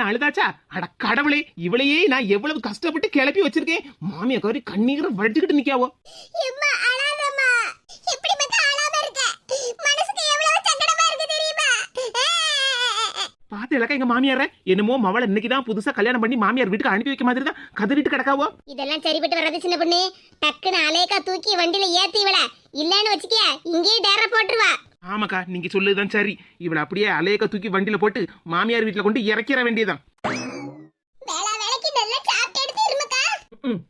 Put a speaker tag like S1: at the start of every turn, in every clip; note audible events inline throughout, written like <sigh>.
S1: கண்ணு அழுதாச்சா? அட கடவுளே இவளையே நான் எவ்வளவு கஷ்டப்பட்டு கிளப்பி வச்சிருக்கேன். மாமியா கறி கண்ணீரை வடிச்சுக்கிட்டு நிக்காவோ. பாத்து இலக்கா எங்க மாமியார. என்னமோ மவளை இன்னைக்கு தான் புதுசா கல்யாணம் பண்ணி மாமியார் வீட்டுக்கு அனுப்பி வைக்க மாதிரி தான் கதறிட்டு கிடக்காவோ.
S2: இதெல்லாம் சரிப்பட்டு வர்றது சின்ன பொண்ணு. டக்குன்னு அலேக்கா தூக்கி வண்டியில ஏத்தி விட இல்லன்னு வச்சுக்கிய இங்கேயே டேர போட்டுருவா.
S1: ஆமாக்கா நீங்க சொல்லுதான் சரி. இவளை அப்படியே அலையக்க தூக்கி வண்டியில போட்டு மாமியார் வீட்டுல கொண்டு இறக்கிற வேண்டியதான்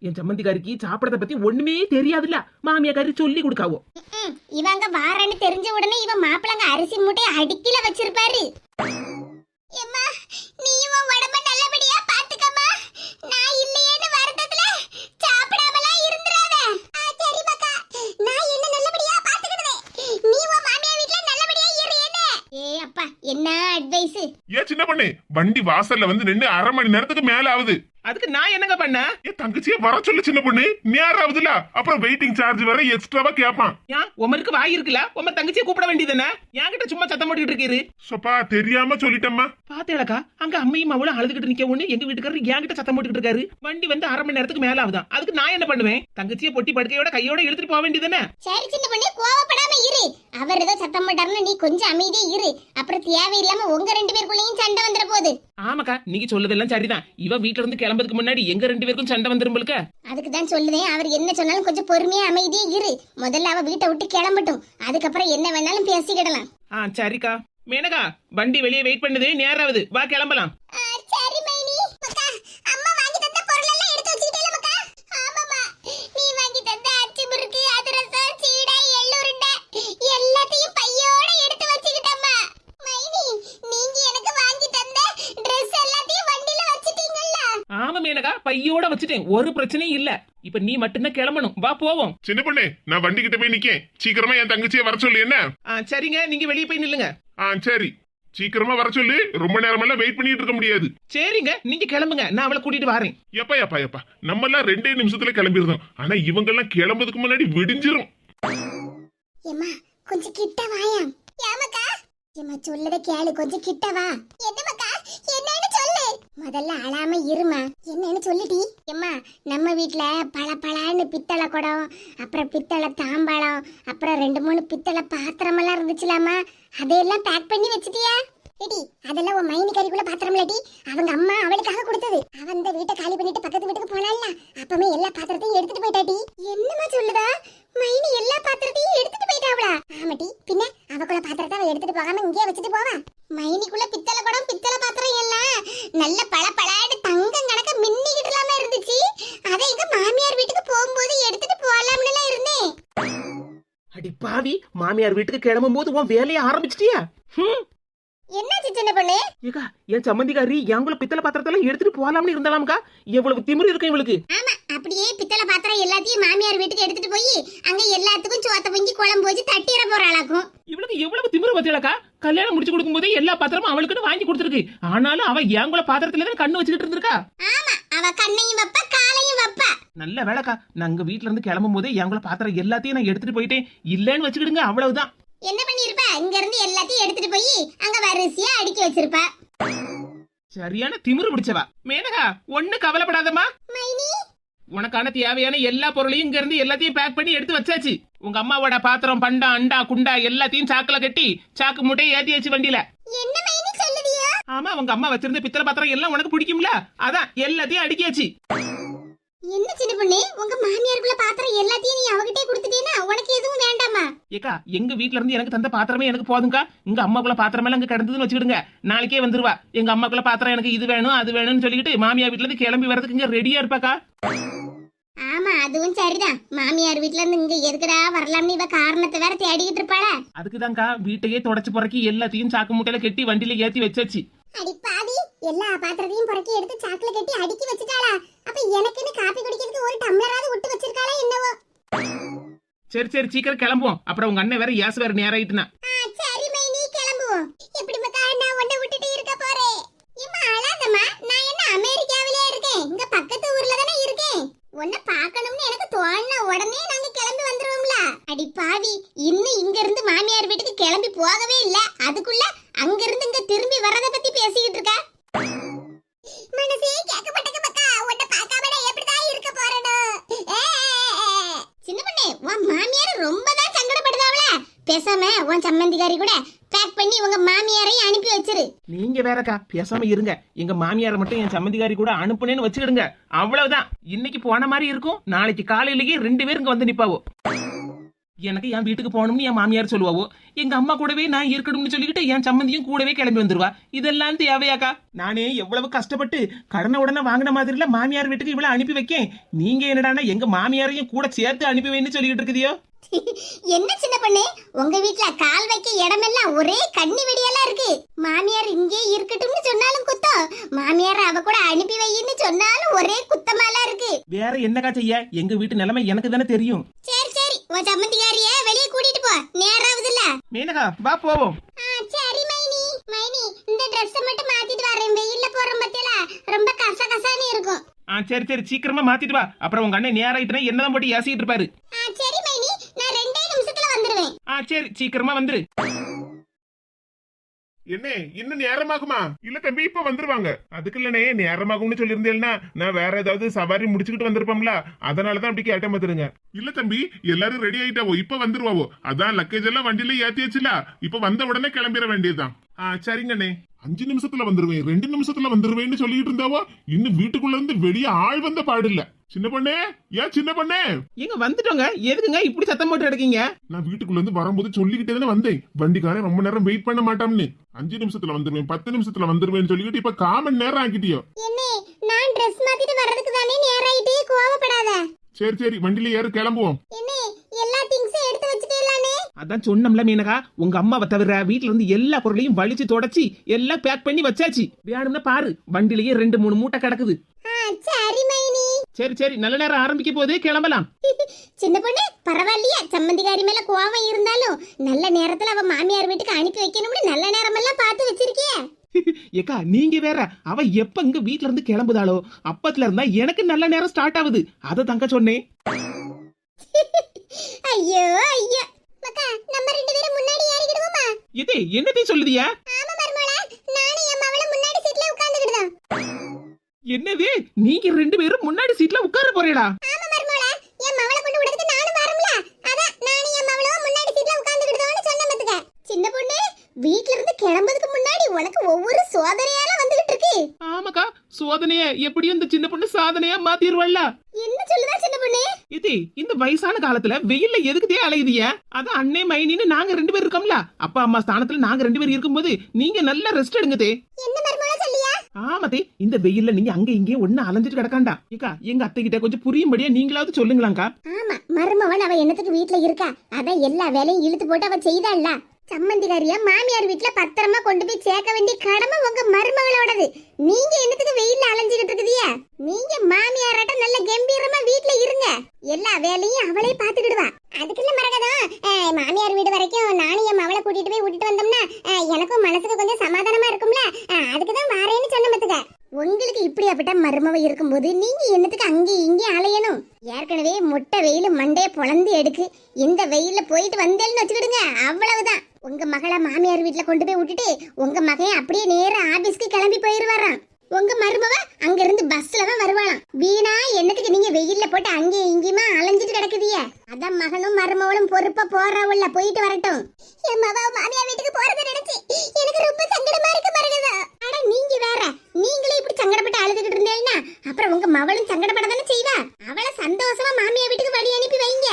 S1: என் சம்மந்திக்காரிக்கு சாப்பிடறத பத்தி ஒண்ணுமே தெரியாதுல்ல. மாமியாக்காரி சொல்லி கொடுக்காவோ.
S2: இவங்க வாரன்னு தெரிஞ்ச உடனே இவன் மாப்பிளங்க அரிசி மூட்டையை அடுக்கில வச்சிருப்பாரு எம்மா நீ உன் உடம்ப நல்லபடியா பாத்துக்கம்மா நான் இல்லையேன்னு வருத்தத்துல சாப்பிடாமலாம் இருந்துறாத ஆ சரி மக்கா நான் என்ன நல்லபடியா பாத்துக்கிடுவேன் நீ உன் மாமியார் வீட்ல நல்லபடியா இரு என்ன ஏ அப்பா என்ன அட்வைஸ்
S3: ஏன் சின்ன பொண்ணு வண்டி வாசல்ல வந்து நின்னு அரை மணி நேரத்துக்கு மேல ஆகுது
S1: அதுக்கு நான் என்னங்க பண்ண?
S3: ஏன் தங்கச்சியே வர சொல்லு சின்ன பொண்ணு. நேரம் ஆகுதுல அப்புறம் வெயிட்டிங் சார்ஜ் வர எக்ஸ்ட்ராவா கேட்பான்
S1: ஏன்? உமருக்கு வாய் இருக்குல்ல? உம தங்கச்சியை கூப்பிட வேண்டியதுதானே? என்கிட்ட சும்மா சத்தம் போட்டுக்கிட்டு இருக்கீரு.
S3: சொப்பா தெரியாம சொல்லிட்டம்மா.
S1: பாத்தேலக்கா அங்க அம்மையும் அவளும் அழுதுகிட்டு நிக்க ஒண்ணு எங்க வீட்டுக்காரர் என்கிட்ட சத்தம் போட்டுக்கிட்டு இருக்காரு. வண்டி வந்து அரை மணி நேரத்துக்கு மேல ஆகுதான் அதுக்கு நான் என்ன பண்ணுவேன்? தங்கச்சியை பொட்டி படுக்கையோட கையோட எடுத்துட்டு போக வேண்டியதுதானே?
S2: சரி சின்ன பொண்ணு கோவப்படாம இரு. அவர் ஏதோ சத்தம் போட்டாருன்னு நீ கொஞ்சம் அமைதியா இரு. அப்புறம் தேவையில்லாம உங்க ரெண்டு பேருக்குள்ளேயும் சண்டை வந்துட போகுது.
S1: ஆமாக்கா நீங்க சொல்லதெல்லாம் சரிதான். இவ வீட்டுல இருந்து கிளம்புறதுக்கு முன்னாடி எங்க ரெண்டு பேருக்கும் சண்டை வந்துரும்பலுக்க
S2: அதுக்கு தான் சொல்லுதேன். அவர் என்ன சொன்னாலும் கொஞ்சம் பொறுமையா அமைதியா இரு. முதல்ல அவ வீட்டை விட்டு கிளம்பட்டும். அதுக்கப்புறம் என்ன வேணாலும் பேசிக்கிடலாம்.
S1: ஆ சரிக்கா. மேனகா வண்டி வெளியே வெயிட் பண்ணுது. நேரம் ஆகுது வா கிளம்பலாம்
S2: சரி மைனி மக்கா அம்மா வாங்கி தந்த பொருள் எல்லாம் எடுத்து வச்சுக்கிட்டே மக்கா ஆமாமா நீ வாங்கி தந்த அச்சு முறுக்கு அதிரசம் சீடை எள்ளுருண்டை எல்லாத்தையும் பையோட எடுத்து வச்சுக்கிட்டம்மா மைனி நீங்க எனக்கு வாங்கி தந்த Dress எல்லாத்தையும் வண்டில வச்சிட்டீங்கல்ல
S1: ஆமா மேனகா பையோட வச்சுட்டேன். ஒரு பிரச்சனையும் இல்ல. இப்ப நீ மட்டும்தான் கிளம்பணும். வா போவோம்.
S3: சின்ன பொண்ணு நான் வண்டி கிட்ட போய் நிக்கேன். சீக்கிரமா என் தங்கச்சியை வர சொல்லு என்ன?
S1: ஆ சரிங்க. நீங்க வெளியே போய் நில்லுங்க.
S3: ஆ சரி. சீக்கிரமா வர சொல்லு. ரொம்ப நேரமெல்லாம் வெயிட் பண்ணிட்டு இருக்க முடியாது.
S1: சரிங்க. நீங்க கிளம்புங்க. நான் அவளை கூட்டிட்டு வரேன்.
S3: எப்பா எப்பா எப்பா. நம்ம எல்லாம் ரெண்டே நிமிஷத்துல கிளம்பிருந்தோம் ஆனா இவங்க எல்லாம் கிளம்புறதுக்கு முன்னாடி விடிஞ்சிரும்.
S2: ஏம்மா கொஞ்சம் கிட்ட வாயா ஏமாக்கா ஏம்மா சொல்லத கேளு. கொஞ்சம் கிட்ட வா. என்னமாக்கா முதல்ல அழாம இருமா. என்னன்னு சொல்லிட்டி ஏம்மா நம்ம வீட்ல பல பலான்னு பித்தளை குடம் அப்புறம் பித்தளை தாம்பாளம் அப்புறம் ரெண்டு மூணு பித்தளை பாத்திரம் எல்லாம் இருந்துச்சுலாமா. அதையெல்லாம் பேக் பண்ணி வச்சிட்டியா? ஏடி அதெல்லாம் உன் மைனி கறிக்குள்ள பாத்திரம் இல்லடி அவங்க அம்மா அவளுக்காக கொடுத்தது. அவன் இந்த வீட்டை காலி பண்ணிட்டு பக்கத்து வீட்டுக்கு போனால அப்பவே எல்லா பாத்திரத்தையும் எடுத்துட்டு போயிட்டாடி என்னமா சொல்லுதா? மைனி எல்லா பாத்திரத்தையும் எடுத்துட்டு போயிட்டாவளா. ஆமாடி பின்ன அவக்குள்ள பாத்திரத்தை அவ எடுத்துட்டு போகாம இங்கேயே வச்சுட்டு போவா. மைனிக்குள்ள பித்தளை குடம் பித்தளை பாத்திரம் எல்லாம் நல்ல பல பலாடு தங்கம் கணக்க மின்னிக்கிட்டு இருந்துச்சு அதை எங்க மாமியார் வீட்டுக்கு போகும்போது எடுத்துட்டு போலாம்னு எல்லாம் இருந்தேன்
S1: அடி பாவி மாமியார் வீட்டுக்கு கிளம்பும் போது உன் வேலையை ஆரம்பிச்சிட்டியா? ஹம்,
S2: சின்ன பொண்ணு?
S1: ஏக்கா என் சம்மந்திக்காரி எங்குள்ள பித்தளை பாத்திரத்தெல்லாம் எடுத்துட்டு போலாம்னு இருந்தாலாம்க்கா. எவ்வளவு திமிரு இருக்கும் இவளுக்கு.
S2: ஆமா அப்படியே பித்தளை பாத்திரம் எல்லாத்தையும் மாமியார் வீட்டுக்கு எடுத்துட்டு போய் அங்க எல்லாத்துக்கும் சோத்த பொங்கி குழம்பு வச்சு தட்டிட போறாளாக்கும்.
S1: இவளுக்கு எவ்வளவு திமிரு பத்தியலக்கா கல்யாணம் முடிச்சு கொடுக்கும் போதே எல்லா பாத்திரமும் அவளுக்குன்னு வாங்கி கொடுத்துருக்கு. ஆனாலும் அவ எங்குள்ள பாத்திரத்துல தான் கண்ணு வச்சுக்கிட்டு இருந்திருக்கா?
S2: ஆமா அவ கண்ணையும் வைப்ப காலையும் வைப்ப.
S1: நல்ல வேலைக்கா. நாங்க வீட்ல இருந்து கிளம்பும் போதே எங்குள்ள பாத்திரம் எல்லாத்தையும் நான் எடுத்துட்டு போயிட்டேன். இல்லன்னு வச்சுக்கிடுங்க அவ்வளவுதான்.
S2: என்ன பண்ணிருப்ப? இங்க இருந்து எல்லாத்தையும் எடுத்துட்டு போய் அங்க வரிசையா அடுக்கி வச்சிருப்ப.
S1: சரியான திமிரு பிடிச்சவா. மேனகா ஒண்ணு கவலைப்படாதம்மா.
S2: மைனி?
S1: உனக்கான தேவையான எல்லா பொருளையும் இங்க இருந்து எல்லாத்தையும் பேக் பண்ணி எடுத்து வச்சாச்சு. உங்க அம்மாவோட பாத்திரம் பண்டா அண்டா குண்டா எல்லாத்தையும் சாக்குல கட்டி சாக்கு மூட்டையை ஏத்தி வச்சு வண்டியில.
S2: என்ன மைனி சொல்லுதியா?
S1: ஆமா உங்க அம்மா வச்சிருந்த பித்தளை பாத்திரம் எல்லாம் உனக்கு பிடிக்கும்ல? அதான் எல்லாத்தையும் அடுக்கியாச்சு.
S2: என்ன சின்ன பொண்ணு உங்க மாமியாருக்குள்ள பாத்திரம் எல்லாத்தையும் நீ அவகிட்டே கொடுத்துட்டீனா உனக்கு எதுவும் வேண்டாமா?
S1: ஏக்கா எங்க வீட்ல இருந்து எனக்கு தந்த பாத்திரமே எனக்கு போதுங்கா எங்க அம்மாக்குள்ள பாத்திரம் எல்லாம் அங்க கிடந்ததுன்னு வச்சுக்கிடுங்க. நாளைக்கே வந்துருவா. எங்க அம்மாக்குள்ள பாத்திரம் எனக்கு இது வேணும் அது வேணும்னு சொல்லிட்டு மாமியா வீட்ல இருந்து கிளம்பி வரதுக்கு இங்க ரெடியா இருப்பாக்கா.
S2: ஆமா அதுவும் சரிதான். மாமியார் வீட்ல இருந்து இங்க எதுக்குடா வரலாம்னு இவ காரணத்தை வேற தேடிக்கிட்டு இருப்பாளா.
S1: அதுக்குதான்க்கா வீட்டையே தொடச்சு புறக்கி எல்லாத்தையும் சாக்கு மூட்டையில கட்டி வண்டியில ஏத்தி வச்சாச்சு.
S2: அடி எல்லா பாத்திரத்தையும் புறக்கி எடுத்து சாக்குல கட்டி அடுக்கி வச்சுட்டாளா. அப்ப எனக்குன்னு காப்பி குடிக்கிறதுக்கு ஒரு டம்ளராவது விட்டு வச்சிருக்காளா என்னவோ?
S1: சரி சரி சீக்கிரம் கிளம்புவோம். அப்புறம் உங்க அண்ணன் வேற ஏசு வேற நேரம் ஆயிட்டுனா
S2: சரி மைனி கிளம்புவோம். எப்படி மக்கா நான் உன்னை விட்டுட்டு இருக்க போறேன்? இம்மா அழாதம்மா. நான் என்ன அமெரிக்காவிலே இருக்கேன்? இங்க பக்கத்து ஊர்ல தானே இருக்கேன். உன்னை பார்க்கணும்னு எனக்கு தோணுன உடனே நாங்க கிளம்பி வந்துருவோம்ல. அடி பாவி இன்னும் இங்க இருந்து மாமியார் வீட்டுக்கு கிளம்பி போகவே இல்ல. அதுக்குள்ள அங்க இருந்து இங்க திரும்பி வரத பத்தி பேசிக்கிட்டு இருக்க. எதையும் கேட்க மாட்டேங்க மக்கா. உன்னை பார்க்காம நான் எப்படிதான் இருக்க போறேனோ ஏ, சின்ன பொண்ணே உன் மாமியார் ரொம்ப தான் சங்கடப்படுதாவல பேசாம உன் சம்மந்திகாரி கூட பேக் பண்ணி உங்க மாமியாரையும் அனுப்பி வச்சிரு.
S1: நீங்க வேறக்கா பேசாம இருங்க. எங்க மாமியாரை மட்டும் என் சம்மந்திகாரி கூட அனுப்புனேன்னு வச்சுக்கிடுங்க. அவ்வளவுதான். இன்னைக்கு போன மாதிரி இருக்கும். நாளைக்கு காலையிலேயே ரெண்டு பேரும் இங்க வந்து நிப்பாவோ. எனக்கு என் வீட்டுக்கு போகணும்னு என் மாமியார் சொல்லுவாவோ? எங்க அம்மா கூடவே நான் இருக்கணும்னு சொல்லிக்கிட்டு என் சம்மந்தியும் கூடவே கிளம்பி வந்துருவா. இதெல்லாம் தேவையாக்கா? நானே எவ்வளவு கஷ்டப்பட்டு கடனை உடனே வாங்கின மாதிரில மாமியார் வீட்டுக்கு இவ்வளவு அனுப்பி வைக்கேன். நீங்க என்னடான்னா எங்க மாமியாரையும் கூட சேர்த்து அனுப்பி வைன்னு சொல்லிக்கிட்டு இருக்குதியோ <laughs>
S2: என்ன சின்ன பொண்ணு? உங்க வீட்ல கால் வைக்க இடமெல்லாம் ஒரே கண்ணி வெடியெல்லாம் இருக்கு. மாமியார் இங்கே இருக்கட்டும்னு சொன்னாலும் குத்தம். மாமியார் அவ கூட அனுப்பி வைன்னு சொன்னாலும் ஒரே குத்தமாலாம் இருக்கு.
S1: வேற என்னக்கா செய்ய? எங்க வீட்டு நிலைமை எனக்கு தானே தெரியும்.
S2: சரி சரி. உன் சம்மந்திக்காரிய வெளியே கூட்டிட்டு போ. நேராவதுல்ல.
S1: மேனகா வா போவோம்.
S2: சரி மைனி. மைனி இந்த Dress மட்டும் மாத்திட்டு வரேன் வெயில்ல போறோம் பத்தியல ரொம்ப கச கசான்னு இருக்கும்.
S1: ஆ சரி சரி. சீக்கிரமா மாத்திட்டு வா. அப்புறம் உங்க அண்ணன் நேராயிட்டுனா என்னதான் போட்டு ஏசிட்டு இருப்பாரு
S2: ஆ, சரி மைனி நான் ரெண்டே நிமிஷத்துல வந்துருவேன்
S1: ஆ சரி சீக்கிரமா வந்துரு.
S3: என்ன இன்னும் நேரமாகுமா? இல்ல தம்பி இப்ப வந்துருவாங்க. அதுக்கு இல்லனே நேரமாகும்னு சொல்லியிருந்தேன்னா நான் வேற ஏதாவது சவாரி முடிச்சுக்கிட்டு வந்திருப்போம்ல அதனாலதான் அப்படி கேட்ட பாத்துருங்க. இல்ல தம்பி எல்லாரும் ரெடி ஆயிட்டாவோ இப்ப வந்துருவாவோ. அதான் லக்கேஜ் எல்லாம் வண்டியில ஏத்தியாச்சுல இப்ப வந்த உடனே கிளம்பிட வேண்டியதுதான். ஆ சரிங்கண்ணே. அஞ்சு நிமிஷத்துல வந்துருவேன் ரெண்டு நிமிஷத்துல வந்துருவேன்னு சொல்லிட்டு இருந்தாவோ இன்னும் வீட்டுக்குள்ள இருந்து வெளியே ஆள் வந்த பாடு இல்ல சின்ன பொண்ணே ஏன் சின்ன பொண்ணே?
S1: எங்க வந்துட்டோங்க எதுக்குங்க இப்படி சத்தம் போட்டு எடுக்கீங்க
S3: நான் வீட்டுக்குள்ள இருந்து வரும்போது சொல்லிக்கிட்டே தானே வந்தேன். வண்டிக்காரன் ரொம்ப நேரம் வெயிட் பண்ண மாட்டான்னு அஞ்சு நிமிஷத்துல வந்துருவேன் பத்து நிமிஷத்துல வந்துருவேன்னு சொல்லிக்கிட்டு இப்ப காமன் நேரம் ஆக்கிட்டியோ?
S2: என்ன நான் Dress மாத்திட்டு வர்றதுக்கு தானே நேராயிட்டு கோவப்படாத.
S3: சரி சரி வண்டியில ஏறு கிளம்புவோம்.
S2: என்ன எல்லா திங்ஸும் எடுத்து வச்சுட்டேலானே
S1: அதான் சொன்னோம்ல மீனகா உங்க அம்மாவை தவிர வீட்ல இருந்து எல்லா பொருளையும் வலிச்சு தொடச்சி எல்லாம் பேக் பண்ணி வச்சாச்சு. வேணும்னா பாரு வண்டிலேயே ரெண்டு மூணு மூட்டை கிடக்குது.
S2: சரி மைனி.
S1: சரி சரி நல்ல நேரம் ஆரம்பிக்க போதே கிளம்பலாம்.
S2: சின்ன பொண்ணு பரவாயில்லையா சம்மந்திகாரி மேல கோவம் இருந்தாலும் நல்ல நேரத்துல அவ மாமியார் வீட்டுக்கு அனுப்பி வைக்கணும்னு நல்ல நேரமெல்லாம் பார்த்து வச்சிருக்கியே.
S1: ஏக்கா நீங்க வேற அவ எப்ப இங்க வீட்ல இருந்து கிளம்புதாளோ அப்பத்துல இருந்தா எனக்கு நல்ல நேரம் ஸ்டார்ட் ஆகுது. அதை தங்க சொன்னேன்.
S2: ஐயோ ஐயோ. மக்கா நம்ம ரெண்டு பேரும் முன்னாடி ஏறிக்கிடுவோமா?
S1: இதே என்னத்தையும் சொல்லுதியா?
S2: ஆமா மர்மோளா நானும் என் மவள முன்னாடி சீட்ல உட்கார்ந்துக்கிடுதோம்.
S1: என்னது நீங்க ரெண்டு பேரும் முன்னாடி சீட்ல உட்கார போறீடா
S2: ஆமா மர்மோளா என் மவள கொண்டு விடுறதுக்கு நானும் வரம்ல அதான் நானும் என் மவளும் முன்னாடி சீட்ல உட்கார்ந்துக்கிடுதோம்னு சொன்ன மத்துக்க சின்ன பொண்ணு வீட்ல இருந்து கிளம்புறதுக்கு முன்னாடி உனக்கு ஒவ்வொரு சோதனையால வந்துகிட்டு இருக்கு
S1: ஆமாக்கா சோதனைய எப்படியும் இந்த சின்ன பொண்ணு சாதனையா மாத்திருவாள்ல
S2: என்ன சொல்லுதா சின்ன பொண்ணு?
S1: இது இந்த வயசான காலத்துல வெயில்ல எதுக்குதே அலையுதிய? அதான் அண்ணே மைனின்னு நாங்க ரெண்டு பேர் இருக்கோம்ல. அப்பா அம்மா ஸ்தானத்துல நாங்க ரெண்டு பேர் இருக்கும்போது நீங்க நல்ல ரெஸ்ட் எடுங்கதே
S2: என்ன மர்மோளா சொல்லியா?
S1: ஆமாதே இந்த வெயில்ல நீங்க அங்க இங்கே ஒண்ணு அலைஞ்சிட்டு கிடக்காண்டா. ஏக்கா எங்க அத்தை கிட்ட கொஞ்சம் புரியும்படியா நீங்களாவது சொல்லுங்களாக்கா
S2: ஆமா மருமவன் அவ என்னத்துக்கு வீட்ல இருக்கா? அதான் எல்லா வேலையும் இழுத்து போட்டு அவ செய்தாள்ல. சம்மந்திகாரியா மாமியார் வீட்ல பத்திரமா கொண்டு போய் சேர்க்க வேண்டிய கடமை உங்க மருமகளோடது. நீங்க என்னத்துக்கு வெயில்ல அலைஞ்சுகிட்டு இருக்குதியா நீங்க மாமியாராட்ட நல்ல கம்பீரமா வீட்ல இருங்க எல்லா வேலையும் அவளே பாத்துக்கிடுவா அதுக்குள்ள மரகதம் அஹ், மாமியார் வீடு வரைக்கும் நானும் என் மவளை கூட்டிட்டு போய் விட்டுட்டு வந்தோம்னா அஹ், எனக்கும் மனசுக்கு கொஞ்சம் சமாதானமா இருக்கும்ல அஹ், அதுக்குதான் வாரேன்னு சொன்ன மத்துக்க உங்களுக்கு இப்படியாப்பட்ட மருமவ இருக்கும்போது நீங்க என்னத்துக்கு அங்கேயும் இங்கேயும் அலையணும் ஏற்கனவே முட்டை வெயில் மண்டைய பொளந்து எடுக்கு இந்த வெயில்ல போயிட்டு வந்தேன்னு வச்சுக்கிடுங்க அவ்வளவுதான் உங்க மகளை மாமியார் வீட்ல கொண்டு போய் விட்டுட்டு உங்க மகன் அப்படியே நேரா ஆபீஸ்க்கு கிளம்பி போயிருவாராம் உங்க மருமவ அங்க இருந்து பஸ்ல தான் வருவாளாம் வீணா என்னத்துக்கு நீங்க வெயில்ல போட்டு அங்கேயும் இங்கேயுமா அலைஞ்சிட்டு கிடக்குதிய அதான் மகனும் மருமவளும் பொறுப்பா போறவுள்ள போயிட்டு வரட்டும் என் மவ மாமியார் வீட்டுக்கு போறத நினைச்சு எனக்கு ரொம்ப சங்கடமா இருக்கு மருகதா அட நீங்க வேற நீங்களே இப்படி சங்கடப்பட்டு அழுதுகிட்டு இருந்தேன்னா அப்புறம் சங்கடப்பட தானே செய்வா? அவளை சந்தோஷமா மாமியா வீட்டுக்கு வழி அனுப்பி வைங்க.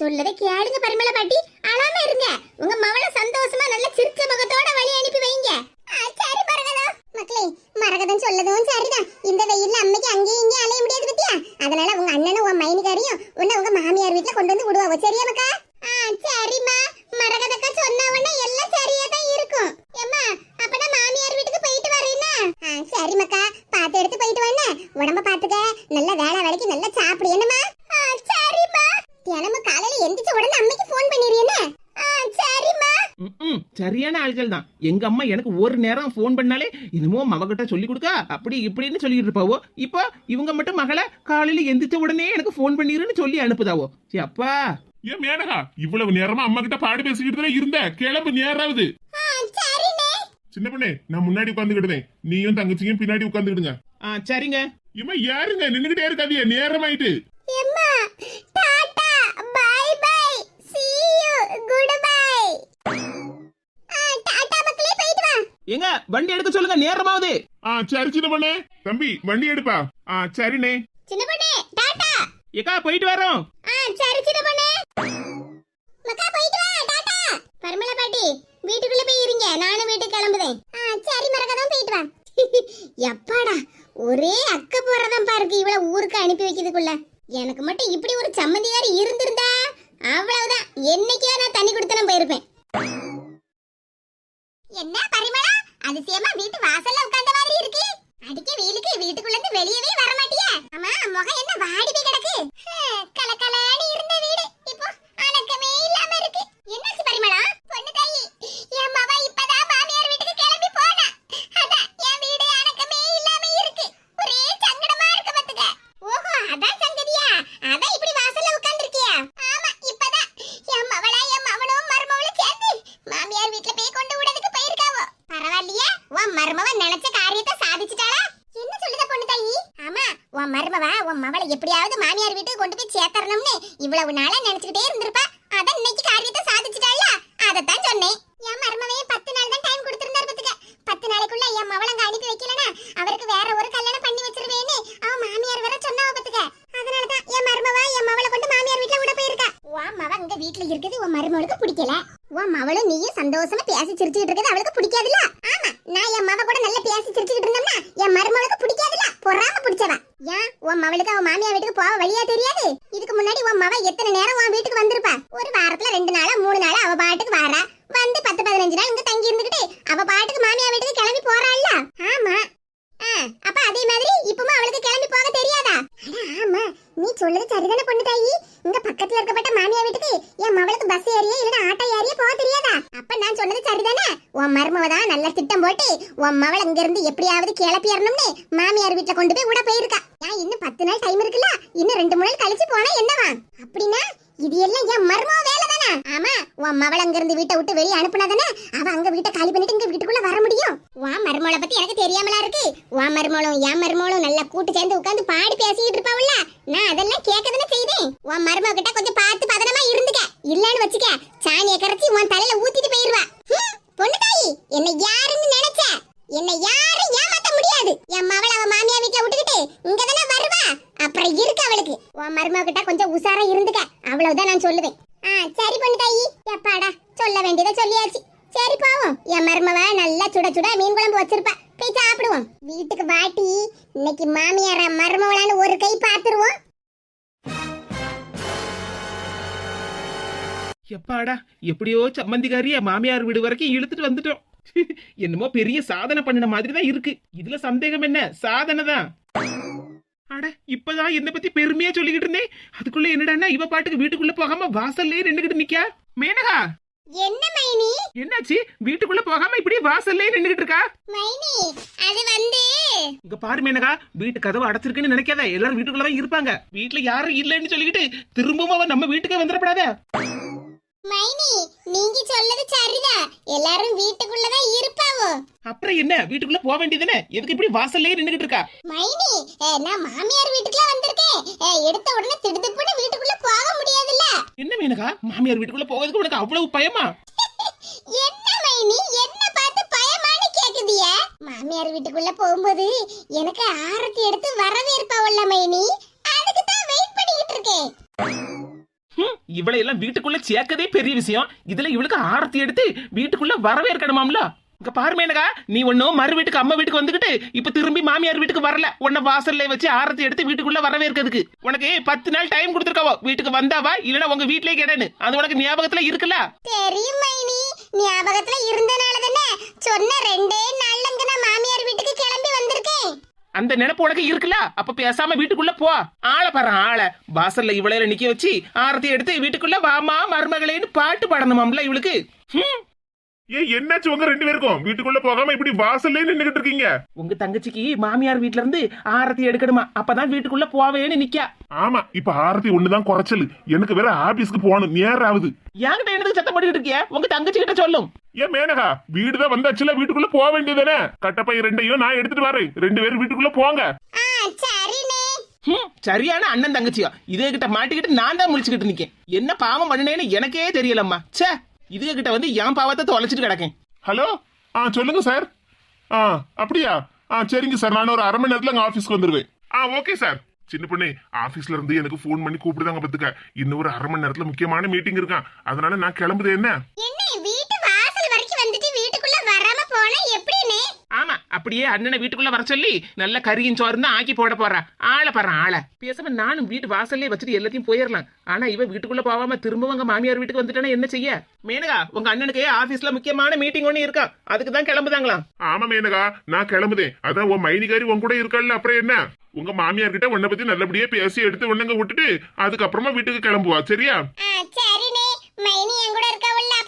S2: சொல்லதை கேளுங்க பரிமள பாட்டி அழாம இருங்க உங்க மவளை சந்தோஷமா நல்ல சிரிச்ச முகத்தோட வழி அனுப்பி வைங்க சரி மரகதம் மக்களே மரகதம் சொல்லதும் சரிதான் இந்த வெயில்ல அம்மைக்கு அங்கேயும் இங்கேயும் அலைய முடியாது பத்தியா அதனால உங்க அண்ணனும் உன் மைனிகாரியும் உன்னை உங்க மாமியார் வீட்டுல கொண்டு வந்து விடுவாவோ சரியா மக்கா சரிம்மா மரகதக்கா சொன்ன உடனே எல்லாம் சரியா தான் இருக்கும் ஏம்மா அப்ப நான் மாமியார் வீட்டுக்கு போயிட்டு வரேன்னா சரி மக்கா பார்த்து எடுத்து போயிட்டு வாங்க உடம்ப பாத்துக்க நல்ல வேலை வேலைக்கு நல்லா சாப்பிடு என்னம்மா சரிம்மா தினமும் காலையில எந்திரிச்ச உடனே அம்மைக்கு ஃபோன் பண்ணிடுறீன்னு சரிம்மா
S1: ம்ம், சரியான ஆட்கள் தான். எங்க அம்மா எனக்கு ஒரு நேரம் ஃபோன் பண்ணாலே என்னமோ மககிட்ட சொல்லி கொடுக்கா அப்படி இப்படின்னு சொல்லிட்டு இருப்பாவோ? இப்போ இவங்க மட்டும் மகளை காலையில எந்திரிச்ச உடனே எனக்கு ஃபோன் பண்ணிருன்னு சொல்லி அனுப்புதாவோ? சீ, அப்பா.
S3: ஏன் மேனகா இவ்வளவு நேரமா அம்மா கிட்ட பாடு பேசிக்கிட்டு தானே இருந்த? கிளம்பு நேராவது. சின்ன பொண்ணே நான் முன்னாடி உட்காந்துக்கிடுவேன் நீயும் தங்கச்சியும் பின்னாடி உட்காந்துக்கிடுங்க
S1: ஆ சரிங்க.
S3: இம்மா யாருங்க? நின்னுகிட்டே இருக்காதிய நேரமாயிட்டு.
S2: எம்மா
S1: எங்க வண்டி எடுக்க சொல்லுங்க நேரமாவது.
S3: ஆ சரி சின்ன பொண்ணே. தம்பி வண்டி எடுப்பா. ஆ சரிண்ணே.
S2: சின்ன பொண்ணே டாடா.
S1: ஏக்கா போயிட்டு வரோம்.
S2: ஆ சரி சின்ன பொண்ணே. மக்கா போயிட்டு வா டாடா. பர்மல பாட்டி வீட்டுக்குள்ள போய் இருங்க. நானும் வீட்டுக்கு கிளம்புதேன். ஆ சரி மறக்காதான் போயிட்டு வா. <laughs> எப்பாடா ஒரே அக்க போறதான் பாருக்கு இவ்வளவு ஊருக்கு அனுப்பி வைக்கிறதுக்குள்ள. எனக்கு மட்டும் இப்படி ஒரு சம்மந்தியாரி இருந்திருந்தா அவ்வளவுதான். என்னைக்கோ நான் தண்ணி கொடுத்தனும் போயிருப்பேன். என்ன பரிமளா? அதிசயமா வீட்டு வாசல்ல உட்கார்ந்த மாதிரி இருக்கு. அடிக்க வெயிலுக்கு வீட்டுக்குள்ள இருந்து வெளியவே வர மாட்டியா ஆமா முகம் என்ன வாடி போய் கிடக்கு? கலக்கலாடி இருந்த வீடு. இப்போ அணக்கமே இல்லாம இருக்கு. என்னாச்சு பரிமளா பொண்ணு தாயி என் மவ இப்பதான் மாமியார் வீட்டுக்கு கிளம்பி போனா அதான் என் வீடு அணக்கமே இல்லாம இருக்கு ஒரே சங்கடமா இருக்கு பாத்துக்க ஓஹோ அதான் சங்கதியா அதான் இப்படி வாசல்ல உட்கார்ந்திருக்கியா ஆமா இப்பதான் என் மவளா என் மவனும் மருமவளும் சேர்ந்து மாமியார் வீட்ல போய் கொண்டு விடுறதுக்கு போயிருக்காவோ பரவாயில்லையா உன் மருமவ நினைச்ச காரியத்தை சாதிச்சிட்டாளா என்ன சொல்லுத பொண்ணு தாயி ஆமா உன் மருமவ உன் மவளை எப்படியாவது மாமியார் வீட்டுக்கு கொண்டு போய் சேர்த்தரணும்னு இவ்வளவு நாளா நினைச்சுக்கிட்டே இருந்திருப்பா. அதான் இன்னைக்கு காரியத்தை சாதிச்சிட்டாளா அதைத்தான் சொன்னேன். என் மருமவே பத்து நாள் தான் டைம் கொடுத்திருந்தார் பத்துக்க. பத்து நாளைக்குள்ள என் மவளங்க அனுப்பி வைக்கலனா அவருக்கு வேற ஒரு கல்யாணம் பண்ணி வச்சிருவேன்னு அவன் மாமியார் வர சொன்னாவ பத்துக்க. அதனாலதான் என் மருமவ என் மவளை கொண்டு மாமியார் வீட்டுல விட போயிருக்கா. உன் மவ இங்க வீட்டுல இருக்குது உன் மருமவளுக்கு பிடிக்கல. உன் மவளும் நீயும் சந்தோஷமா பேசி சிரிச்சுக்கிட்டு இருக்கிறது அவளுக்கு பிடிக்காதுல்ல ஆமா நான் என் மவ கூட நல்லா பேசி சிரிச்சுக்கிட்டு இருந்தோம்னா என் மருமகளுக்கு பிடிக்காதுல்ல பொறாம பிடிச்சவ ஏன் மாமியா மாமியார் வீட்டுக்கு போக வழியா தெரியாது? இதுக்கு முன்னாடி உன் மவ எத்தனை நேரம் உன் வீட்டுக்கு வந்திருப்பா? ஒரு வாரத்துல ரெண்டு நாளா மூணு நாளா அவ பாட்டுக்கு வாரா. வந்து பத்து பதினஞ்சு நாள் இங்க தங்கி இருந்துகிட்டு அவ பாட்டுக்கு மாமியார் வீட்டுக்கு கிளம்பி போறாள்ல? ஆமா. அப்ப அதே மாதிரி இப்பவும் அவளுக்கு கிளம்பி போக தெரியாதா? ஆமா. நீ சொல்றது சரிதானே பொண்ணு தாயி. இங்க பக்கத்துல இருக்கப்பட்ட மாமியார் வீட்டுக்கு என் மவளுக்கு பஸ் ஏறியே இல்லனா ஆட்டோ ஏறியே போக தெரியாதா? அப்ப நான் சொன்னது சரிதானே? உன் மருமவ தான் நல்ல திட்டம் போட்டு உன் மவள இங்க இருந்து எப்படியாவது கிளப்பிடணும்னு மாமியார் வீட்டுல கொண்டு போய் விட போயிருக்கா. இன்னும் பத்து நாள் டைம் இருக்குல்ல? இன்னும் ரெண்டு மூணு நாள் கழிச்சு போனா என்னவா? அப்படின்னா இது எல்லாம் என் மர்மம் வேலை தானே? ஆமா உன் மவள அங்க இருந்து வீட்டை விட்டு வெளியே அனுப்புனா தானே அங்க வீட்டை காலி பண்ணிட்டு இங்க வீட்டுக்குள்ள வர முடியும் உன் மருமவளை பத்தி எனக்கு தெரியாமலா இருக்கு உன் மருமகளும் என் மருமகளும் நல்லா கூட்டு சேர்ந்து உட்கார்ந்து பாடி பேசிக்கிட்டு இருப்பாவுல்ல நான் அதெல்லாம் கேட்கதானே செய்தேன் உன் மருமக கிட்ட கொஞ்சம் பார்த்து பதனமா இருந்துக்க இல்லன்னு வச்சுக்க சாணியை கரைச்சி உன் தலையில ஊத்திட்டு போயிருவா ஹம், பொண்ணு தாயி என்ன யாருன்னு நினைச்ச என்ன யாரும் ஏமாத்த முடியாது என் மவள அவ மாமியார் வீட்ல விட்டுக்கிட்டு இங்க தானே வருவா அப்புறம் இருக்கு அவளுக்கு. உன் மருமக கிட்ட கொஞ்சம் உசாரா இருந்துக்க. அவ்வளவுதான் நான் சொல்லுவேன். ஆ சரி பொண்ணு தாயி. எப்பாடா சொல்ல வேண்டியதை சொல்லியாச்சு. சரி பாவம். என் மருமவ நல்லா சுட சுட மீன் குழம்பு வச்சிருப்பா. போய் சாப்பிடுவோம். வீட்டுக்கு வாட்டி இன்னைக்கு மாமியார மருமவளான்னு ஒரு கை பாத்துருவோம்
S1: எப்பாடா எப்படியோ சம்மந்திகாரிய மாமியார் வீடு வரைக்கும் இழுத்துட்டு வந்துட்டோம். <laughs> என்னமோ பெரிய சாதனை பண்ணின மாதிரி தான் இருக்கு. இதுல சந்தேகம் என்ன? சாதனை தான் அட இப்பதான் என்ன பத்தி பெருமையா சொல்லிக்கிட்டு இருந்தேன் அதுக்குள்ள என்னடான்னா இவ பாட்டுக்கு வீட்டுக்குள்ள போகாம வாசல்லே நின்னுகிட்டு நிக்கா. மேனகா!
S2: என்ன மைனி?
S1: என்னாச்சு? வீட்டுக்குள்ள போகாம இப்படி வாசல்லே நின்னுகிட்டு இருக்கா?
S2: மைனி அது வந்து?
S1: இங்க பாரு மேனகா வீட்டு கதவு அடைச்சிருக்குன்னு நினைக்காத. எல்லாரும் வீட்டுக்குள்ளதான் இருப்பாங்க. வீட்டுல யாரும் இல்லைன்னு சொல்லிக்கிட்டு திரும்பவும் அவ நம்ம வீட்டுக்கே வந்துடப்படாத.
S2: மைனி நீங்க சொல்லது சரிதான். எல்லாரும் வீட்டுக்குள்ளதான் இருப்பாவோ?
S1: அப்புறம் என்ன? வீட்டுக்குள்ள போக வேண்டியதுன்னு எதுக்கு இப்படி வாசல்லே நின்னுகிட்டு இருக்கா?
S2: மைனி நான் மாமியார் வீட்டுக்குள்ள வந்திருக்கேன். எடுத்த உடனே திடுதிப்புன்னு வீட்டுக்குள்ள போக முடியாதுல்ல?
S1: என்ன மேனகா மாமியார் வீட்டுக்குள்ள போகிறதுக்கு உனக்கு அவ்வளவு பயமா? <laughs>
S2: என்ன மைனி என்ன பார்த்து பயமானு கேக்குதிய? மாமியார் வீட்டுக்குள்ள போகும்போது எனக்கு ஆரத்தி எடுத்து வரவேற்பாவல்ல மைனி. அதுக்கு தான் வெயிட் பண்ணிக்கிட்டு இருக்கேன்.
S1: இவளை எல்லாம் வீட்டுக்குள்ள சேர்க்கதே பெரிய விஷயம். இதுல இவளுக்கு ஆரத்தி எடுத்து வீட்டுக்குள்ள வரவேற்கணுமாம்ல? இங்க பாரு மேனகா நீ ஒன்னும் மறு வீட்டுக்கு அம்மா வீட்டுக்கு வந்துகிட்டு இப்ப திரும்பி மாமியார் வீட்டுக்கு வரல. உன்னை வாசல்ல வச்சு ஆரத்தி எடுத்து வீட்டுக்குள்ள வரவேற்கிறதுக்கு. உனக்கு பத்து நாள் டைம் கொடுத்துருக்காவோ? வீட்டுக்கு வந்தாவா? இல்லனா உங்க வீட்லயே கேடன்னு அது உனக்கு ஞாபகத்துல இருக்குல்ல?
S2: தெரியும் ஞாபகத்துல இருந்தனால தானே சொன்ன ரெண்டே நாள் இங்க நான் மாமியார் வீட்டுக்கு கிளம்பி வந்திருக்கேன்
S1: அந்த நினைப்பு உனக்கு இருக்குல்ல? அப்ப பேசாம வீட்டுக்குள்ள போ. ஆளை பாரு ஆளை. வாசல்ல இவளையில நிக்க வச்சு ஆரத்தி எடுத்து வீட்டுக்குள்ள வாமா மருமகளேன்னு பாட்டு பாடணுமாம்ல இவளுக்கு.
S3: ஏன் என்னாச்சு உங்க ரெண்டு பேருக்கும்? வீட்டுக்குள்ள போகாம இப்படி வாசல்லே நின்னுகிட்டு இருக்கீங்க?
S1: உங்க தங்கச்சிக்கு மாமியார் வீட்ல இருந்து ஆரத்தி எடுக்கணுமா? அப்பதான் வீட்டுக்குள்ள போவேன்னு நிக்கா
S3: ஆமா இப்ப ஆரத்தி ஒண்ணுதான் குறைச்சல். எனக்கு வேற ஆபீஸ்க்கு போகணும் நேரம் ஆகுது
S1: என்கிட்ட எனக்கு சத்தம் போட்டுக்கிட்டு இருக்கிய? உங்க தங்கச்சி கிட்ட சொல்லும்.
S3: ஏன் மேனகா வீடுதான் வந்தாச்சுல வீட்டுக்குள்ள போக வேண்டியதுதானே? கட்டப்பை ரெண்டையும் நான் எடுத்துட்டு வரேன். ரெண்டு பேரும் வீட்டுக்குள்ள போங்க.
S1: சரியான அண்ணன் தங்கச்சியா. இதே கிட்ட மாட்டிக்கிட்டு நான் தான் முழிச்சுக்கிட்டு நிக்கேன். என்ன பாவம் பண்ணுனேன்னு எனக்கே தெரியலம்மா. ச்சே. இதுக கிட்ட வந்து என் பாவத்தை தொலைச்சிட்டு கிடக்கேன்.
S3: ஹலோ? ஆ சொல்லுங்க சார். ஆ அப்படியா? ஆ சரிங்க சார். நான் ஒரு அரை மணி நேரத்துல அங்க ஆபீஸ்க்கு வந்துருவேன். ஆ ஓகே சார். சின்ன பொண்ணு ஆபீஸ்ல இருந்து எனக்கு ஃபோன் பண்ணி கூப்பிடுதாங்க பத்துக்க. இன்னும் ஒரு அரை மணி நேரத்துல முக்கியமான மீட்டிங் இருக்கான். அதனால நான் கிளம்புது என்ன
S2: என்ன வீட்டு வாசல் வரைக்கும் வந்துட்டு வீட்டுக்குள்ள வராம போனா எப்படிண்ணே
S1: ஆமா அப்படியே அண்ணனை வீட்டுக்குள்ள வர சொல்லி நல்ல சோறு தான் ஆக்கி போட போறா. ஆளை பாரு ஆளை. பேசாம நானும் வீட்டு வாசல்லே வச்சுட்டு எல்லாத்தையும் போயிடலாம் ஆனா இவ வீட்டுக்குள்ள போகாம திரும்பவும் உங்க மாமியார் வீட்டுக்கு வந்துட்டானா என்ன செய்ய? மேனகா உங்க அண்ணனுக்கு ஆபீஸ்ல முக்கியமான மீட்டிங் ஒண்ணு இருக்கா? அதுக்கு தான் கிளம்புதாங்களாம்.
S3: ஆமா மேனகா. நான் கிளம்புதேன் அதான் உன் மைனிகாரி உன் கூட இருக்காள்ல அப்புறம் என்ன? உங்க மாமியார் கிட்ட உன்னை பத்தி நல்லபடியா பேசி எடுத்து ஒண்ணுங்க விட்டுட்டு அதுக்கப்புறமா வீட்டுக்கு கிளம்புவா சரியா?
S2: சரிண்ணே. மைனி என் கூட நீ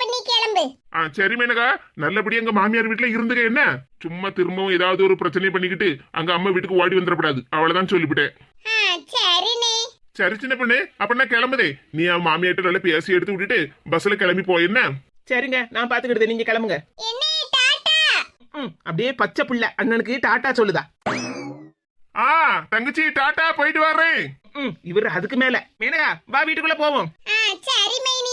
S2: கிளம்பு
S3: ஆ சரி மேனகா. நல்லபடியா எங்க மாமியார் வீட்டுல இருந்துக்க என்ன? சும்மா திரும்பவும் ஏதாவது ஒரு பிரச்சனை பண்ணிக்கிட்டு அங்க அம்மா வீட்டுக்கு ஓடி வந்துடக்கூடாது அவ்வளவுதான் சொல்லிவிட்டேன்.
S2: ஆ சரிண்ணே
S3: சரி சின்ன பொண்ணு அப்ப நான் கிளம்புதே. நீ அவன் மாமியார்ட்ட நல்லா பேசி எடுத்து விட்டுட்டு பஸ்ல கிளம்பி போய் என்ன?
S1: சரிங்க நான் பாத்துக்கிட்டது நீங்க கிளம்புங்க.
S2: என்ன டாட்டா?
S1: ம், அப்படியே பச்சை புள்ள. அண்ணனுக்கு டாட்டா சொல்லுதா.
S3: ஆ தங்கச்சி டாட்டா போயிட்டு வர்றேன்.
S1: ம் இவர் அதுக்கு மேல. மேனகா வா வீட்டுக்குள்ள போவோம்.
S2: ஆ சரி மைனி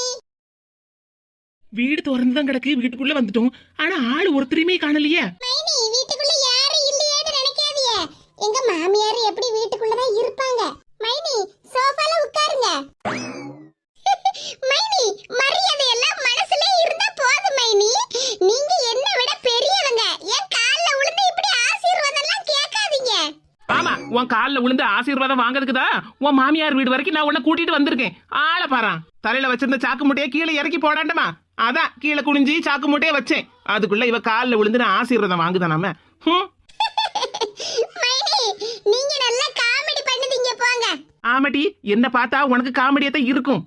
S1: வீடு திறந்து தான் கிடக்கு வீட்டுக்குள்ள வந்துட்டோம். ஆனா ஆள் ஒருத்தரையுமே காணலையே.
S2: மைனி வீட்டுக்குள்ள யாரும் இல்லையேன்னு நினைக்காதீங்க. எங்க மாமியார் எப்படி வீட்டுக்குள்ள தான் இருப்பாங்க? மைனி சோஃபால உட்காருங்க. மைனி மரியாதை எல்லாம் மனசுல இருந்தா போதும் மைனி. நீங்க என்ன விட பெரியவங்க. என் கால்ல விழுந்து இப்படி ஆசீர்வாதம் எல்லாம் கேட்காதீங்க.
S1: ஆமா உன் கால்ல விழுந்து ஆசீர்வாதம் வாங்குறதுக்குதா உன் மாமியார் வீடு வரைக்கும் நான் உன்னை கூட்டிட்டு வந்திருக்கேன். ஆளை பாறான் தலையில வச்சிருந்த சாக்கு மூட்டையை கீழே இறக்கி போடாண்டமா? அதான் கீழே குனிஞ்சி சாக்கு மூட்டையை வச்சேன். அதுக்குள்ள இவ கால்ல விழுந்து நான் ஆசீர்வாதம் வாங்குதானாம
S2: நீங்க நல்லா காமெடி பண்ணுதீங்க போங்க.
S1: ஆமாட்டி என்ன பார்த்தா உனக்கு காமெடியத்தான் இருக்கும்.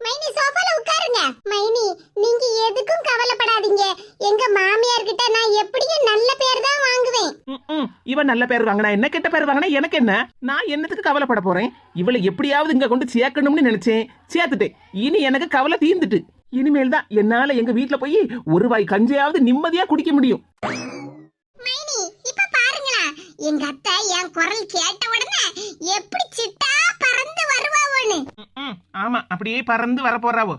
S2: மைனி சோஃபால உட்காருங்க. மைனி நீங்க எதுக்கும் கவலைப்படாதீங்க. எங்க மாமியார் கிட்ட நான் எப்படியும் நல்ல பேர் தான் வாங்குவேன்.
S1: ம், ம். இவன் நல்ல பேர் வாங்கினா என்ன? கெட்ட பேர் வாங்கினா எனக்கு என்ன? நான் என்னத்துக்கு கவலைப்பட போறேன்? இவளை எப்படியாவது இங்க கொண்டு சேர்க்கணும்னு நினைச்சேன். சேர்த்துட்டேன். இனி எனக்கு கவலை தீர்ந்துட்டு. இனிமேல் தான் என்னால எங்க வீட்ல போய் ஒரு வாய் கஞ்சியாவது நிம்மதியா குடிக்க முடியும்.
S2: மைனி இப்ப பாருங்களா. எங்க அத்தை என் குரல் கேட்ட உடனே எப்படி சிட்டா பறந்து வருவாவோன்னு.
S1: ஆமா அப்படியே பறந்து வர போறாவோ.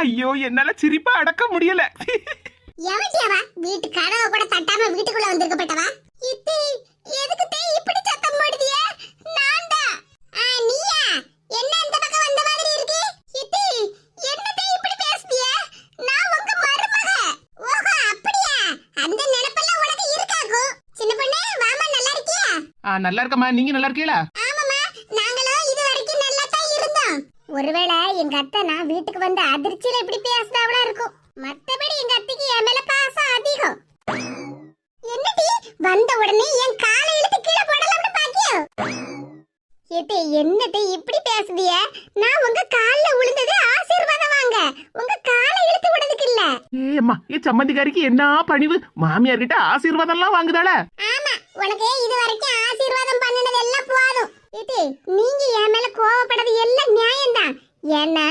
S1: ஐயோ என்னால சிரிப்பா அடக்க முடியல.
S2: எவடியவா வீட்டு கதவை கூட தட்டாம வீட்டுக்குள்ள வந்திருக்கப்பட்டவா? எத்தே எதுக்கு தே இப்படி சத்தம் போடுதிய? நான்தா. ஆ நீயா? என்ன இந்த பக்கம் வந்த மாதிரி இருக்கு? எத்தே என்னதே இப்படி பேசுதிய? நான் உங்க மருமக. ஓஹோ அப்படியா? அந்த நினைப்பெல்லாம் உனக்கு இருக்காக்கு சின்ன பொண்ணே மாமா நல்லா இருக்கியா?
S1: ஆ, நல்லா இருக்கம்மா. நீங்க நல்லா இருக்கீங்களா?
S2: ஆமாமா நாங்களும் இது வரைக்கும் நல்லா தான் இருந்தோம். ஒருவேளை எங்க அத்தை நான் வீட்டுக்கு வந்த அதிர்ச்சியில இப்படி பேசுதாவளா இருக்கும். மத்தபடி எங்க வந்த உடனே என் காலை இழுத்து கீழே போடலாம்னு பாக்கியோ. ஏத்தே என்னத்தே இப்படி பேசுதிய? நான் உங்க கால்ல விழுந்தது ஆசீர்வாதம் வாங்க. உங்க காலை இழுத்து விடுறதுக்கு இல்ல.
S1: ஏ அம்மா ஏ சம்மந்திக்காரிக்கு என்ன பணிவு? மாமியார் கிட்ட ஆசீர்வாதம்லாம் வாங்குதாள?
S2: ஆமா உனக்கு இது வரைக்கும் ஆசீர்வாதம் பண்ணினது எல்லாம் போதும். இது நீங்க என் மேல கோவப்படுறது எல்லாம் நியாயம்தான். ஏன்னா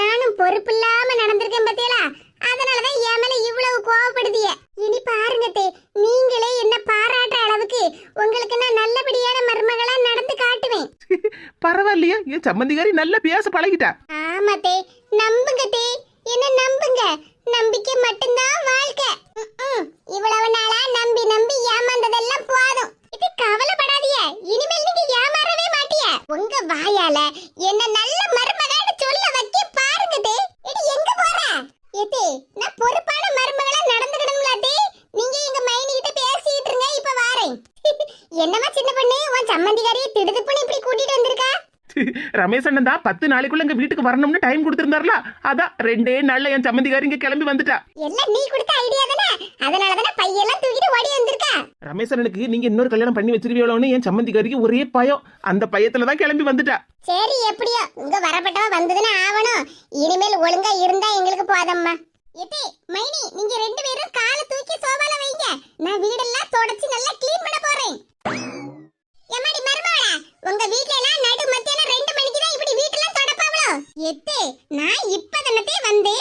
S2: நானும் பொறுப்பு இல்லாம நடந்திருக்கேன் பத்தியலா அதனாலதான் என் மேல இவ்வளவு கோவப்படுதிய இனி பாருங்க தே நீங்களே என்ன பாராட்டுற அளவுக்கு உங்களுக்கு நான் நல்லபடியான மருமகளா நடந்து காட்டுவேன்
S1: பரவாயில்லையா என் நல்லா பேச பழகிட்டா.
S2: ஆமா தே நம்புங்க தே என்ன நம்புங்க? நம்பிக்கை மட்டும்தான் வாழ்க்கை ம்ம். இவ்வளவு நாளா நம்பி நம்பி ஏமாந்ததெல்லாம் போதும் இது கவலைப்படாதீங்க இனிமேல் நீங்க ஏமாறவே மாட்டிய உங்க வாயால என்ன நல்ல மருமகன்னு சொல்ல வைக்க பாருங்க தே இது எங்க போற ஏத்தே நான் பொறுப்பான மருமகளா நடந்துக்கணும்ல தே நீங்க எங்க மைனி கிட்ட பேசிட்டு இருங்க இப்ப வாரேன் என்னமா சின்ன பொண்ணு உன் சம்மந்திகாரியை திடுதுப்புன்னு இப்படி கூட்டிட்டு வந்திருக்கா
S1: ரமேஷ் அண்ணன் தான் பத்து நாளைக்குள்ள எங்க வீட்டுக்கு வரணும்னு டைம் கொடுத்திருந்தாருல? அதான் ரெண்டே நாள்ல என் சம்மந்திக்காரி இங்க கிளம்பி வந்துட்டா.
S2: எல்லாம் நீ கொடுத்த ஐடியா தானே? அதனால தானே பையெல்லாம் தூக்கிட்டு ஓடி வந்திருக்க?
S1: ரமேஷ் அண்ணனுக்கு நீங்க இன்னொரு கல்யாணம் பண்ணி வச்சிருவீங்களோன்னு என் சம்மந்திக்காரிக்கு ஒரே பயம். அந்த பயத்துல தான் கிளம்பி வந்துட்டா.
S2: சரி எப்படியோ. உங்க வரப்பட்டவ வந்ததுன்னு ஆவணும். இனிமேல் ஒழுங்கா இருந்தா எங்களுக்கு போதம்மா. எட்டி மைனி நீங்க ரெண்டு பேரும் காலை தூக்கி சோபால வைங்க. நான் வீடெல்லாம் தொடச்சி நல்லா க்ளீன் பண்ண போறேன். எம்மாடி மருமகளா? உங்க வீட்ல எல்லாம் நடு மத்தியானம் ரெண்டு மணிக்கு தான் இப்படி வீட்டெல்லாம் தொடப்பாவளோ? எட்டு நான் இப்ப தினத்தே வந்து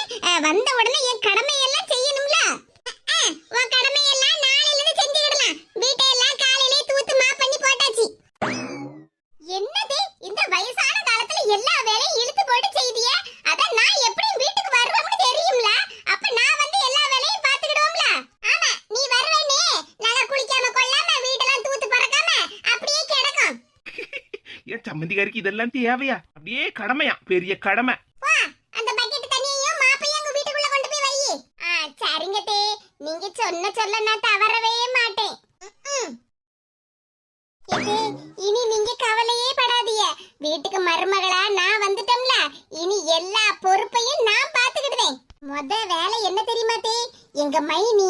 S2: வந்த உடனே என் கடமையெல்லாம் செய்யணும்ல? அஹ், அஹ், உன் கடமையெல்லாம் நாளையில இருந்து செஞ்சுக்கிடலாம். வீட்டையெல்லாம் காலையிலே தூத்து மா பண்ணி போட்டாச்சு. என்னது இந்த வயசான காலத்துல எல்லா வேலையும் இழுத்து போட்டு செய்திய? அத நான் எப்படி வீட்டுக்கு வருவோம்னு தெரியும்ல? அப்ப நான் வந்து எல்லா வேலையும் பாத்துக்கிடுவோம்ல ஆமா நீ வருவேனே நாங்க குளிக்காம கொள்ளாம வீடெல்லாம் தூத்து பறக்காம அப்படியே கிடக்கும்
S1: என் இதெல்லாம் தேவையா? அப்படியே கடமையா பெரிய கடமை.
S2: அந்த பக்கெட் தண்ணியையும் மாப்பையும் உங்க வீட்டுக்குள்ள கொண்டு போய் வை சரிங்க தே. நீங்க சொன்ன சொல்ல நான் தவறவே மாட்டேன். இது இனி நீங்க கவலையே படாதீங்க. வீட்டுக்கு மருமகளா நான் வந்துட்டோம்ல. இனி எல்லா பொறுப்பையும் நான் பாத்துக்கிடுவேன் முத வேலை என்ன தெரியுமா தே? எங்க மைனி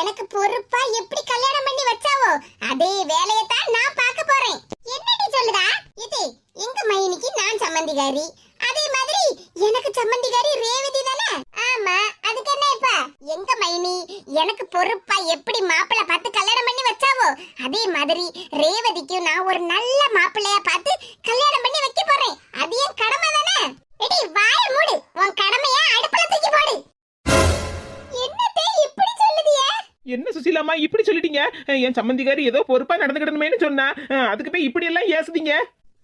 S2: எனக்கு பொறுப்பா எப்படி கல்யாணம் பண்ணி வச்சாவோ அதே வேலையை தான் நான் பார்க்க போறேன் என்னடி சொல்லுதா இது எங்க மைனிக்கு நான் சம்மந்திகாரி அதே மாதிரி எனக்கு சம்மந்திகாரி ரேவதி தானே ஆமா அதுக்கு என்ன இப்ப எங்க மைனி எனக்கு பொறுப்பா எப்படி மாப்பிள்ளை பார்த்து கல்யாணம் பண்ணி வச்சாவோ? அதே மாதிரி ரேவதிக்கும் நான் ஒரு நல்ல மாப்பிள்ளைய பார்த்து கல்யாணம் பண்ணி வைக்க போறேன். அது என் கடமை தானே? எடி வாய மூடு. உன் கடமைய அடுப்புல தூக்கி போடு. என்னத்தே இப்படி சொல்லுதிய?
S1: என்ன சுசீலாமா இப்படி சொல்லிட்டீங்க? என் சம்மந்திக்காரி ஏதோ பொறுப்பா நடந்துக்கிடணுமேனு சொன்னா அதுக்கு போய் இப்படி எல்லாம் ஏசுதீங்க?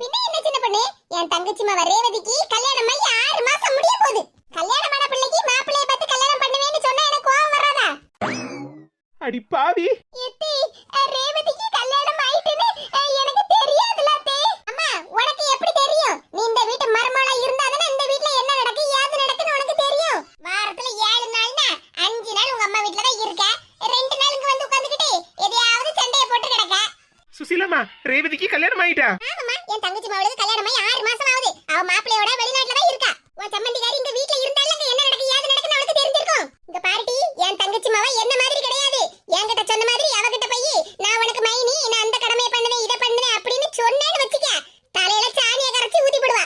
S2: பின்ன என்ன சின்ன பொண்ணு? என் தங்கச்சி மவ ரேவதிக்கு கல்யாணம் ஆகி ஆறு மாசம் முடிய போகுது. கல்யாணமான பிள்ளைக்கு மாப்பிள்ளைய பார்த்து கல்யாணம் பண்ணுவேன்னு சொன்னா எனக்கு கோவம் வராதா?
S1: அடி பாவி.
S2: ரேவதிக்கு கல்யாணம் ஆயிட்டுன்னு எனக்கு தெரியாதுல அத்தே. அம்மா உனக்கு எப்படி தெரியும்? நீ இந்த வீட்டு மருமகளா இருந்தாதானே இந்த வீட்ல என்ன நடக்கு ஏது நடக்குன்னு உனக்கு தெரியும்? வாரத்துல ஏழு நாள்னா அஞ்சு நாள் உங்க அம்மா வீட்ல தான் இருக்க? ரெண்டு நாள் இங்க வந்து உட்காந்துக்கிட்டு எதையாவது சண்டைய போட்டு கிடக்க?
S1: சுசீலாமா ரேவதிக்கு கல்யாணம் ஆயிட்டா?
S2: ஆமாம்மா என் தங்கச்சி மாவளுக்கு கல்யாணம் ஆகி ஆறு மாசம் ஆகுது. அவ மாப்பிள்ளையோட வெளிநாட்டுல தான் இருக்கா. உன் சம்மந்திக்காரி இந்த வீட்ல இருந்தாலும் அங்க என்ன நடக்கு ஏது நடக்குன்னு அவளுக்கு தெரிஞ்சிருக்கும் இங்க பாருடி என் தங்கச்சி மாவ என்ன மாதிரி கிடையாது என்கிட்ட சொன்ன மாதிரி அவகிட்ட போய் நான் உனக்கு மைனி நான் அந்த கடமையை பண்ணுவேன் இதை பண்ணுவேன் அப்படின்னு சொன்னேன்னு வச்சுக்க தலையில சாணியை கரைச்சி ஊத்தி போடுவா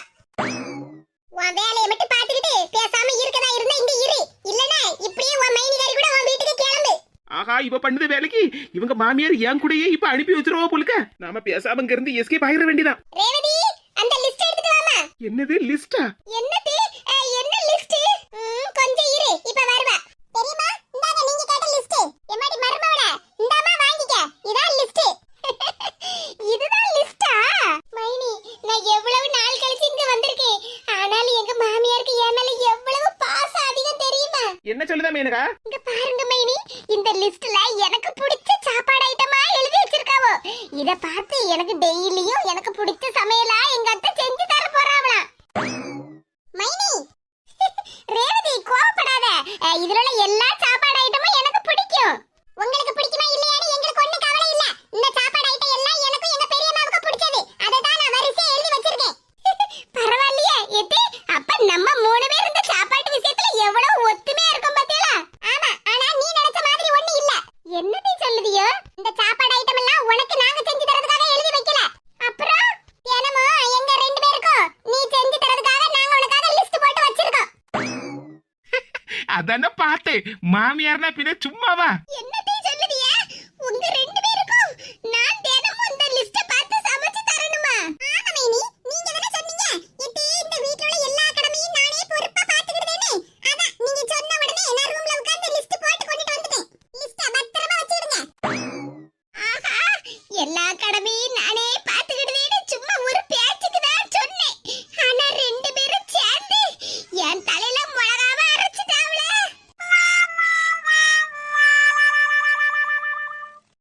S2: உன் வேலையை மட்டும் பாத்துக்கிட்டு பேசாம இருக்கதா இருந்தா இங்க இரு இல்லனா இப்படியே உன் மைனிகாரி கூட உன் வீட்டுக்கு கிளம்பு
S1: ஆஹா இவ பண்ணுது வேலைக்கு? இவங்க மாமியார் என் கூடயே இப்ப அனுப்பி வச்சிருவா போலுக்க. நாம பேசாம இங்க இருந்து எஸ்கேப் ஆகிட வேண்டியதான்
S2: ரேவதி அந்த லிஸ்ட் எடுத்துட்டு வாமா.
S1: என்னது லிஸ்டா
S2: என்னது? என்ன லிஸ்ட் கொஞ்சம் இரு இப்ப வருவா. தெரியுமா? இந்தாங்க நீங்க கேட்ட லிஸ்ட் எம்மாடி மருமவள? இந்தாமா வாங்கிக்க. இதான் லிஸ்ட் <laughs> இதுதான் லிஸ்டா மைனி நான் எவ்வளவு நாள் கழிச்சு இங்க வந்திருக்கேன். ஆனாலும் எங்க மாமியாருக்கு என் மேல எவ்வளவு பாசம் அதிகம் தெரியுமா?
S1: என்ன சொல்லுதா மேனகா? பார்த்தேன் மாமியார்னா பின்ன சும்மாவா?